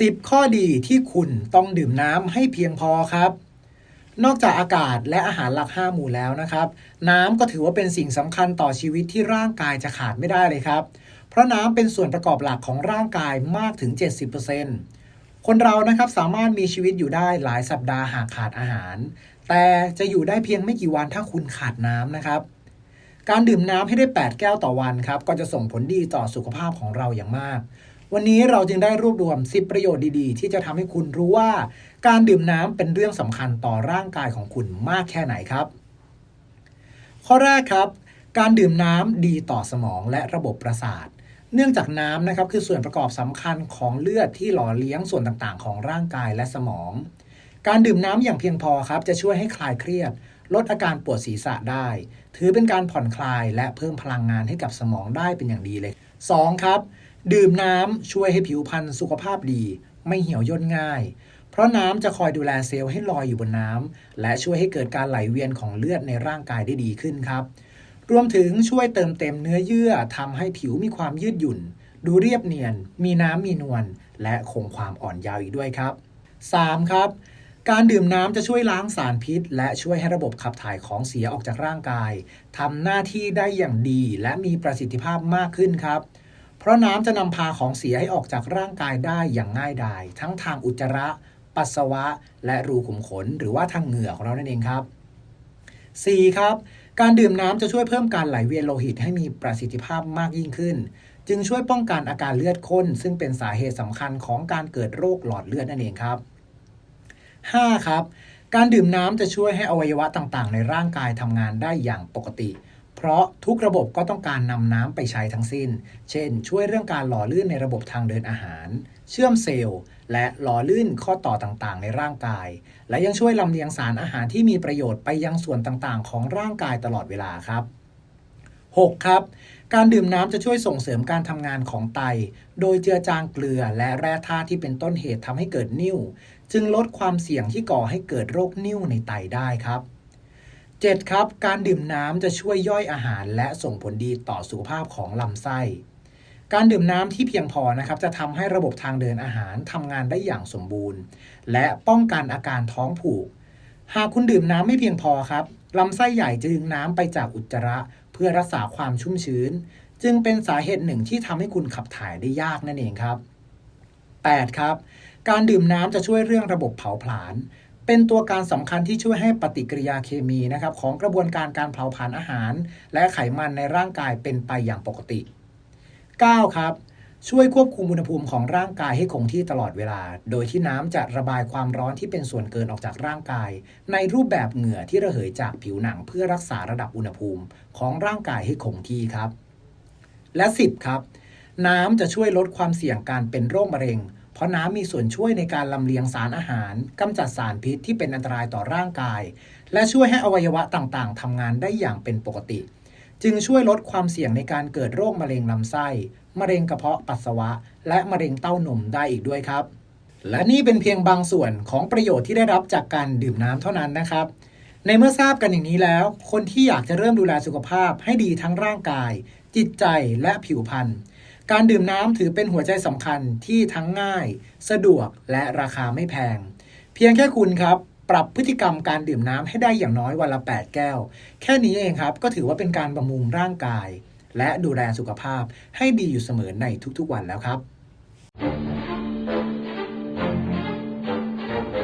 10 ข้อดีที่คุณต้องดื่มน้ำให้เพียงพอครับ นอกจากอากาศและอาหารหลักห้าหมู่แล้วนะครับ น้ำก็ถือว่าเป็นสิ่งสำคัญต่อชีวิตที่ร่างกายจะขาดไม่ได้เลยครับ เพราะน้ำเป็นส่วนประกอบหลักของร่างกายมากถึง 70%คนเรานะครับสามารถมีชีวิตอยู่ได้หลายสัปดาห์หากขาดอาหาร แต่จะอยู่ได้เพียงไม่กี่วันถ้าคุณขาดน้ำนะครับ การดื่มน้ำให้ได้ 8 แก้วต่อวันครับก็จะส่งผลดีต่อสุขภาพของเราอย่างมาก วันนี้เราจึงได้รวบรวม 10 ประโยชน์ดีๆ ที่จะทำให้คุณรู้ว่า การดื่มน้ำเป็นเรื่องสำคัญต่อร่างกายของคุณมากแค่ไหนครับ ข้อแรกครับ การดื่มน้ำดีต่อสมองและระบบประสาท เนื่องจากน้ำนะครับคือส่วนประกอบสำคัญของเลือดที่หล่อเลี้ยงส่วนต่างๆ ของร่างกายและสมอง การดื่มน้ำอย่างเพียงพอครับ จะช่วยให้คลายเครียด ลดอาการปวดศีรษะได้ ถือเป็นการผ่อนคลายและเพิ่มพลังงานให้กับสมองได้เป็นอย่างดีเลย 2. ครับ ดื่มน้ำช่วยให้ผิวพรรณสุขภาพดี ไม่เหี่ยวย่นง่าย เพราะน้ำจะคอยดูแลเซลล์ให้ลอยอยู่บนน้ำและช่วยให้เกิดการไหลเวียนของเลือดในร่างกายได้ดีขึ้นครับ รวมถึงช่วยเติมเต็มเนื้อเยื่อทำให้ผิวมีความยืดหยุ่น ดูเรียบเนียน มีน้ำมีนวลและคงความอ่อนเยาว์อีกด้วยครับ 3. ครับการดื่มน้ำจะช่วยล้างสารพิษ และช่วยให้ระบบขับถ่ายของเสียออกจากร่างกายทำหน้าที่ได้อย่างดีและมีประสิทธิภาพมากขึ้นครับ เพราะน้ำจะนำพาของเสียให้ออกจากร่างกายได้อย่างง่ายดาย ทั้งทางอุจจาระ ปัสสาวะ และรูขุมขน หรือว่าทางเหงื่อของเรานั่นเองครับ 4. ครับ การดื่มน้ำจะช่วยเพิ่มการไหลเวียนโลหิตให้มีประสิทธิภาพมากยิ่งขึ้น จึงช่วยป้องกันอาการเลือดข้น ซึ่งเป็นสาเหตุสำคัญของการเกิดโรคหลอดเลือดนั่นเองครับ 5. ครับ การดื่มน้ำจะช่วยให้อวัยวะต่างๆ ในร่างกายทำงานได้อย่างปกติ เพราะทุกระบบก็ต้องการนำน้ำไปใช้ทั้งสิ้น เช่น ช่วยเรื่องการหล่อลื่นในระบบทางเดินอาหาร เชื่อมเซลล์ และหล่อลื่นข้อต่อต่างๆ ในร่างกาย และยังช่วยลำเลียงสารอาหารที่มีประโยชน์ไปยังส่วนต่างๆ ของร่างกายตลอดเวลาครับ 6. ครับ การดื่มน้ำจะช่วยส่งเสริมการทำงานของไต โดยเจือจางเกลือและแร่ธาตุที่เป็นต้นเหตุทำให้เกิดนิ่ว จึงลดความเสี่ยงที่ก่อให้เกิดโรคนิ่วในไตได้ครับ 7. ครับ การดื่มน้ำจะช่วยย่อยอาหาร และส่งผลดีต่อสุขภาพของลำไส้ การดื่มน้ำที่เพียงพอนะครับจะทำให้ระบบทางเดินอาหารทำงานได้อย่างสมบูรณ์ และป้องกันอาการท้องผูก หากคุณดื่มน้ำไม่เพียงพอครับลำไส้ใหญ่จะดึงน้ำไปจากอุจจาระ เพื่อรักษาความชุ่มชื้น จึงเป็นสาเหตุหนึ่งที่ทำให้คุณขับถ่ายได้ยากนั่นเองครับ 8. ครับ การดื่มน้ำจะช่วยเรื่องระบบเผาผลาญ เป็นตัวการสำคัญที่ช่วยให้ปฏิกิริยาเคมีนะครับของกระบวนการการเผาผลาญอาหาร และไขมันในร่างกายเป็นไปอย่างปกติ 9. ครับ ช่วยควบคุมอุณหภูมิของร่างกายให้คงที่ตลอดเวลา โดยที่น้ำจะระบายความร้อนที่เป็นส่วนเกินออกจากร่างกาย ในรูปแบบเหงื่อที่ระเหยจากผิวหนังเพื่อรักษาระดับอุณหภูมิของร่างกายให้คงที่ครับ และ 10 ครับ น้ำจะช่วยลดความเสี่ยงการเป็นโรคมะเร็ง เพราะน้ำมีส่วนช่วยในการลำเลียงสารอาหารกำจัดสารพิษที่เป็นอันตรายต่อร่างกาย และช่วยให้อวัยวะต่างๆทำงานได้อย่างเป็นปกติ จึงช่วยลดความเสี่ยงในการเกิดโรคมะเร็งลำไส้ มะเร็งกระเพาะปัสสาวะ และมะเร็งเต้านมได้อีกด้วยครับ และนี่เป็นเพียงบางส่วนของประโยชน์ที่ได้รับจากการดื่มน้ำเท่านั้นนะครับ ในเมื่อทราบกันอย่างนี้แล้ว คนที่อยากจะเริ่มดูแลสุขภาพให้ดีทั้งร่างกาย จิตใจและผิวพรรณ การดื่มน้ำถือเป็นหัวใจสำคัญที่ทั้งง่าย สะดวกและราคาไม่แพง เพียงแค่คุณครับ ปรับพฤติกรรมการดื่มน้ำให้ได้อย่างน้อยวันละ 8 แก้ว แค่นี้เองครับก็ถือว่าเป็นการบำรุงร่างกาย และดูแลสุขภาพให้ดีอยู่เสมอในทุกๆวันแล้วครับ